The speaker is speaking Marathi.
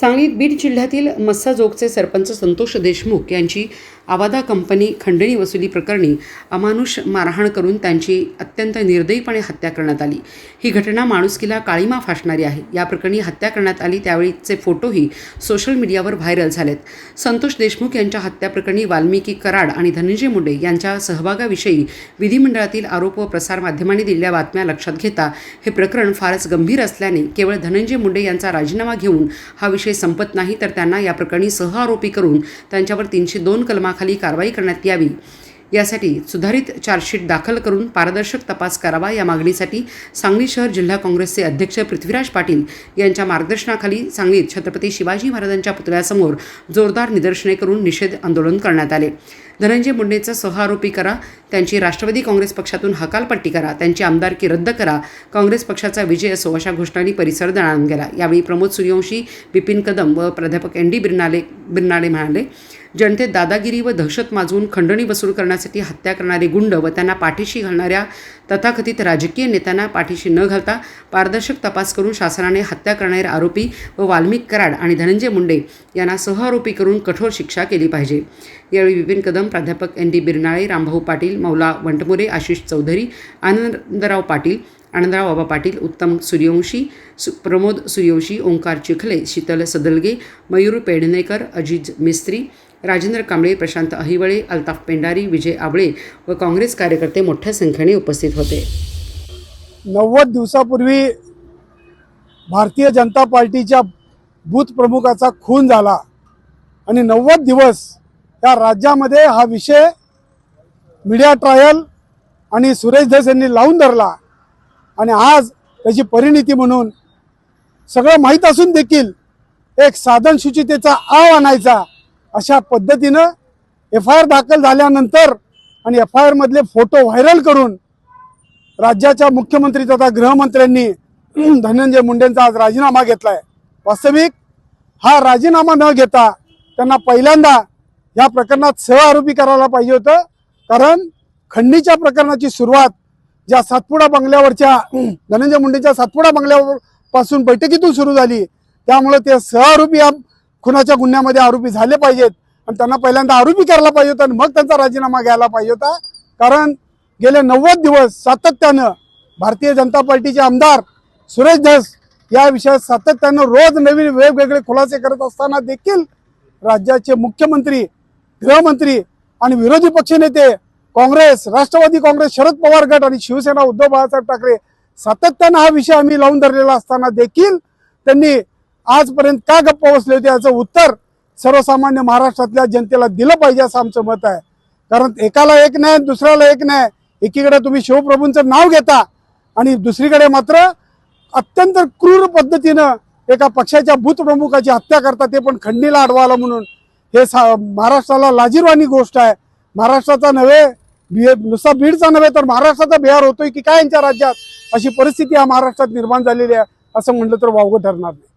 सांगलीत बीड जिल्ह्यातील मस्साजोगचे सरपंच संतोष देशमुख यांची आवादा कंपनी खंडणी वसुली प्रकरणी अमानुष मारहाण करून त्यांची अत्यंत निर्दयीपणे हत्या करण्यात आली. ही घटना माणुसकीला काळीमा फासणारी आहे. या प्रकरणी हत्या करण्यात आली त्यावेळीचे फोटोही सोशल मीडियावर व्हायरल झालेत. संतोष देशमुख यांच्या हत्याप्रकरणी वाल्मिकी कराड आणि धनंजय मुंडे यांच्या सहभागाविषयी विधिमंडळातील आरोप व प्रसारमाध्यमांनी दिलेल्या बातम्या लक्षात घेता हे प्रकरण फारच गंभीर असल्याने केवळ धनंजय मुंडे यांचा राजीनामा घेऊन हा विषय संपत नाही तर त्यांना या प्रकरणी सहआरोपी करून त्यांच्यावर तीनशे दोन नियमाखाली कारवाई करण्यात यावी. यासाठी सुधारित चार्जशीट दाखल करून पारदर्शक तपास करावा या मागणीसाठी सांगली शहर जिल्हा काँग्रेसचे अध्यक्ष पृथ्वीराज पाटील यांच्या मार्गदर्शनाखाली सांगलीत छत्रपती शिवाजी महाराजांच्या पुतळ्यासमोर जोरदार निदर्शने करून निषेध आंदोलन करण्यात आले. धनंजय मुंडेचा सहआरोपी करा त्यांची राष्ट्रवादी काँग्रेस पक्षातून हकालपट्टी करा त्यांची आमदारकी रद्द करा काँग्रेस पक्षाचा विजय असो अशा घोषणांनी परिसर दणाणून गेला. यावेळी प्रमोद सूर्यवंशी बिपिन कदम व प्राध्यापक एन डी बिरनाले बिरनाळे म्हणाले जनतेत दादागिरी व दहशत माजवून खंडणी वसूल करण्यासाठी हत्या करणारे गुंड व त्यांना पाठीशी घालणाऱ्या तथाकथित राजकीय नेत्यांना पाठीशी न घालता पारदर्शक तपास करून शासनाने हत्या करणारे आरोपी व वाल्मिक कराड आणि धनंजय मुंडे यांना सहआरोपी करून कठोर शिक्षा केली पाहिजे. यावेळी विपिन कदम प्राध्यापक एन डी बिरनाळे रामभाऊ पाटील मौला वंटमुरे आशिष चौधरी आनंदराव पाटील आनंदराव बाबा पाटील उत्तम सूर्यवंशी सु प्रमोद सूर्यवंशी ओंकार चिखले शीतल सदलगे मयूर पेडणेकर अजिज मिस्त्री राजेंद्र कांबळे प्रशांत अहिवळे अल्ताफ पेंडारी विजय आबळे व काँग्रेस कार्यकर्ते मोठ्या संख्येने उपस्थित होते. नव्वद दिवसापूर्वी भारतीय जनता पार्टीच्या बूथ प्रमुखाचा खून झाला आणि नव्वद दिवस या राज्यामध्ये हा विषय मीडिया ट्रायल आणि सुरेश धस यांनी लावून धरला आणि आज त्याची परिणिती म्हणून सगळं माहीत असून देखील एक साधन सूचितेचा आव आणायचा अशा पद्धतीनं एफ आय आर दाखल झाल्यानंतर आणि एफ आय आरमधले फोटो व्हायरल करून राज्याच्या मुख्यमंत्री तथा गृहमंत्र्यांनी धनंजय मुंडेंचा आज राजीनामा घेतला आहे वास्तविक हा राजीनामा न घेता त्यांना पहिल्यांदा या प्रकरणात सहआरोपी करायला पाहिजे होतं. कारण खंडीच्या प्रकरणाची सुरुवात ज्या सातपुडा बंगल्यावरच्या धनंजय मुंडेच्या सातपुडा बंगल्यावर पासून बैठकीतून सुरू झाली. त्यामुळे ते सहआरोपी या खुनाच्या गुन्ह्यामध्ये आरोपी झाले पाहिजेत आणि त्यांना पहिल्यांदा आरोपी करायला पाहिजे होता आणि मग त्यांचा राजीनामा घ्यायला पाहिजे होता. कारण गेले नव्वद दिवस सातत्यानं भारतीय जनता पार्टीचे आमदार सुरेश धस या विषयात सातत्यानं रोज नवीन वेगवेगळे खुलासे करत असताना देखील राज्याचे मुख्यमंत्री गृहमंत्री आणि विरोधी पक्षनेते काँग्रेस राष्ट्रवादी काँग्रेस शरद पवार गट आणि शिवसेना उद्धव बाळासाहेब ठाकरे सातत्यानं हा विषय आम्ही लावून धरलेला असताना देखील त्यांनी आजपर्यंत का गप्प बसले होते याचं उत्तर सर्वसामान्य महाराष्ट्रातल्या जनतेला दिलं पाहिजे असं आमचं मत आहे. कारण एकाला एक नाही दुसऱ्याला एक नाही. एकीकडे तुम्ही शिवप्रभूंचं नाव घेता आणि दुसरीकडे मात्र अत्यंत क्रूर पद्धतीनं एका पक्षाच्या बूथ प्रमुखाची हत्या करता ते पण खंडणीला अडवाला म्हणून. हे सा महाराष्ट्राला लाजीरवाणी गोष्ट आहे. महाराष्ट्राचा नव्हे बि नुसता बीडचा नव्हे तर महाराष्ट्राचा बिहार होतोय की काय यांच्या राज्यात? अशी परिस्थिती या महाराष्ट्रात निर्माण झालेली आहे असं म्हटलं तर वावगं ठरणार नाही.